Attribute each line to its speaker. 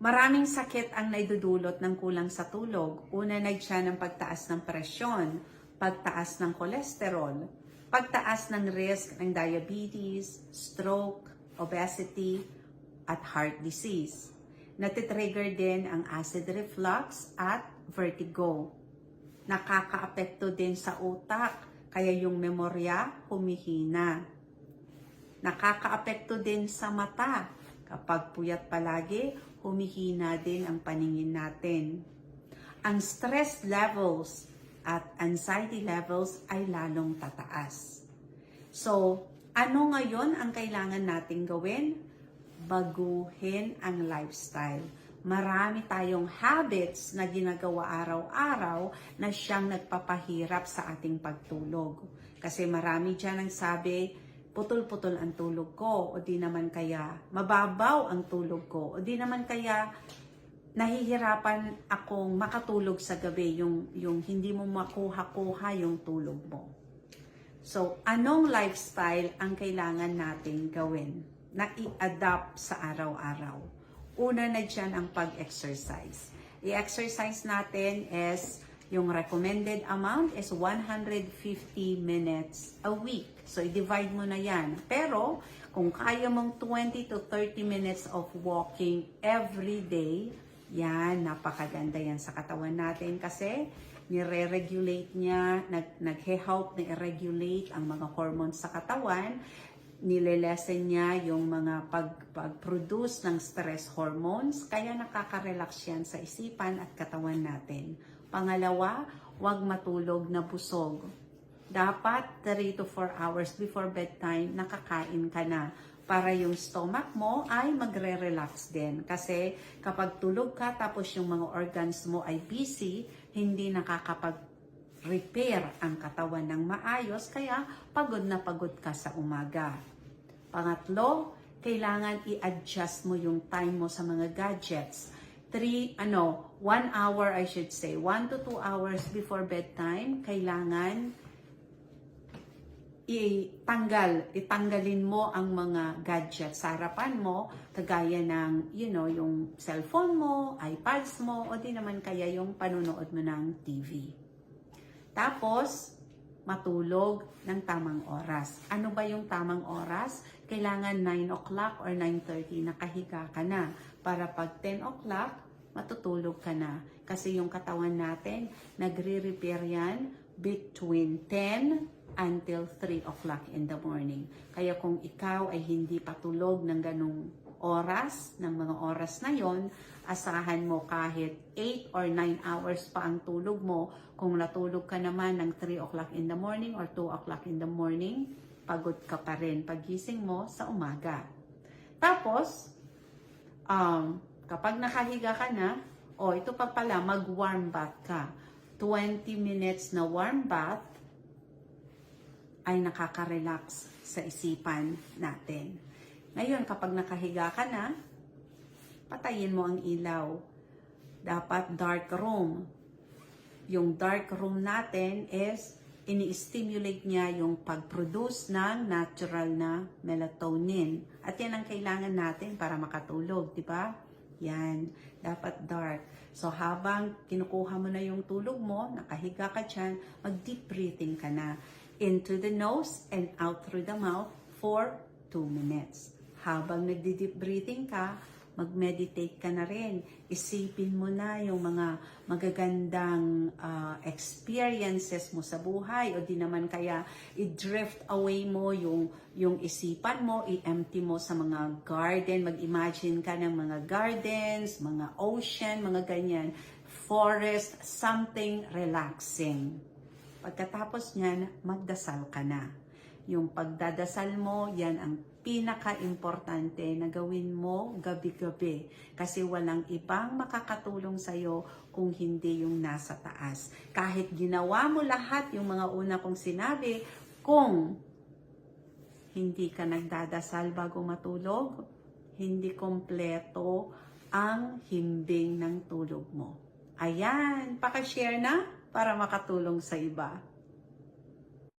Speaker 1: Maraming sakit ang naidudulot ng kulang sa tulog. Una na dyan ang pagtaas ng presyon, pagtaas ng kolesterol, pagtaas ng risk ng diabetes, stroke, obesity, at heart disease. Natitrigger din ang acid reflux at vertigo. Nakakaapekto din sa utak, kaya yung memorya humihina. Nakakaapekto din sa mata. Kapag puyat palagi, humihina din ang paningin natin. Ang stress levels at anxiety levels ay lalong tataas. So, ano ngayon ang kailangan nating gawin? Baguhin ang lifestyle. Marami tayong habits na ginagawa araw-araw na siyang nagpapahirap sa ating pagtulog. Kasi marami dyan ang sabi, putol-putol ang tulog ko o di naman kaya mababaw ang tulog ko o di naman kaya nahihirapan akong makatulog sa gabi yung yung hindi mo makuha-kuha yung tulog mo. So, anong lifestyle ang kailangan nating gawin na i-adapt sa araw-araw? Una na dyan ang pag-exercise. I-exercise natin is yung recommended amount is 150 minutes a week. So, i-divide mo na yan. Pero, kung kaya mong 20 to 30 minutes of walking every day, yan, napakaganda yan sa katawan natin kasi nire-regulate niya, nag, nag-help na i-regulate ang mga hormones sa katawan, nilelesen niya yung mga pag, pag-produce ng stress hormones, kaya nakaka-relax yan sa isipan at katawan natin. Pangalawa, huwag matulog na busog. Dapat 3 to 4 hours before bedtime, nakakain ka na para yung stomach mo ay magre-relax din. Kasi kapag tulog ka tapos yung mga organs mo ay busy, hindi nakakapag-repair ang katawan ng maayos, kaya pagod na pagod ka sa umaga. Pangatlo, kailangan i-adjust mo yung time mo sa mga gadgets. Three, ano, one hour I should say, one to two hours before bedtime, kailangan itanggal, itanggalin mo ang mga gadgets sa harapan mo, kagaya ng, you know, yung cellphone mo, iPads mo, o di naman kaya yung panunood mo ng TV. Tapos, matulog ng tamang oras. Ano ba yung tamang oras? Kailangan 9 o'clock or 9.30 nakahiga ka na. Para pag 10 o'clock, matutulog ka na. Kasi yung katawan natin, nagre-repair yan between 10 until 3 o'clock in the morning. Kaya kung ikaw ay hindi patulog ng ganong oras, ng mga oras na yon, asahan mo kahit 8 or 9 hours pa ang tulog mo. Kung natulog ka naman ng 3 o'clock in the morning or 2 o'clock in the morning, pagod ka pa rin pagising mo sa umaga. Tapos, um, kapag nakahiga ka na, o oh, ito pa pala, mag-warm bath ka. 20 minutes na warm bath ay nakaka-relax sa isipan natin. Ngayon, kapag nakahiga ka na, patayin mo ang ilaw. Dapat dark room. Yung dark room natin is ini-stimulate niya yung pag-produce ng natural na melatonin. At yan ang kailangan natin para makatulog, di ba? Yan, dapat dark. So habang kinukuha mo na yung tulog mo, nakahiga ka dyan, mag-deep breathing ka na into the nose and out through the mouth for 2 minutes. Habang nagdi-deep breathing ka, mag-meditate ka na rin. Isipin mo na yung mga magagandang uh, experiences mo sa buhay o di naman kaya i-drift away mo yung, yung isipan mo, i-empty mo sa mga garden, mag-imagine ka ng mga gardens, mga ocean, mga ganyan, forest, something relaxing. Pagkatapos niyan, magdasal ka na. Yung pagdadasal mo, yan ang pinaka-importante na gawin mo gabi-gabi. Kasi walang ibang makakatulong sa'yo kung hindi yung nasa taas. Kahit ginawa mo lahat yung mga una kong sinabi, kung hindi ka nagdadasal bago matulog, hindi kompleto ang himbing ng tulog mo. Ayan, pakashare na para makatulong sa iba.